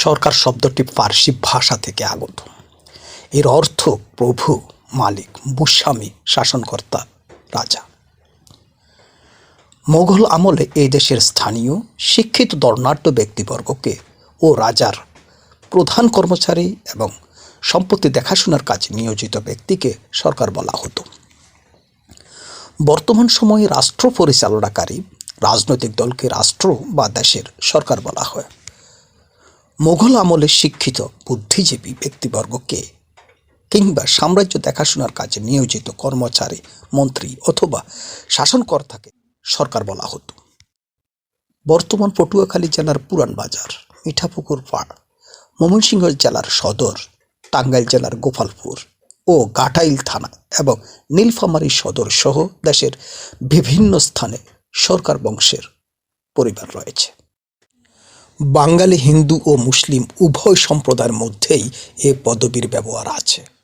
সরকার শব্দটি ফার্সি ভাষা থেকে আগত। এর অর্থ প্রভু, মালিক ভূস্বামী শাসনকর্তা, রাজা। মোঘল আমলে এই দেশের স্থানীয়, শিক্ষিত, দর্নাঢ্য ব্যক্তিবর্গকে ও রাজার প্রধান কর্মচারী এবং সম্পত্তি দেখাশোনার কাজে নিয়োজিত ব্যক্তিকে সরকার বলা হতো। বর্তমান সময়ে রাষ্ট্র পরিচালনাকারী রাজনৈতিক দলকে রাষ্ট্র বা দেশের সরকার বলা হয়। মোগল আমলে শিক্ষিত বুদ্ধিজীবী ব্যক্তিবর্গকে কিংবা সাম্রাজ্য দেখাশোনার কাজে নিয়োজিত কর্মচারী, মন্ত্রী অথবা শাসনকর্তাকে সরকার বলা হতো। বর্তমান পটুয়াখালী জেলার পুরান বাজার মিঠাপুকুর পাড় ময়মনসিংহ জেলার সদর, টাঙ্গাইল জেলার গোপালপুর ও গাটাইল থানা এবং নীলফামারী সদর সহ দেশের বিভিন্ন স্থানে সরকার বংশের পরিবার রয়েছে। বাঙালি হিন্দু ও মুসলিম উভয় সম্প্রদায়ের মধ্যেই এ পদবীর ব্যবহার আছে।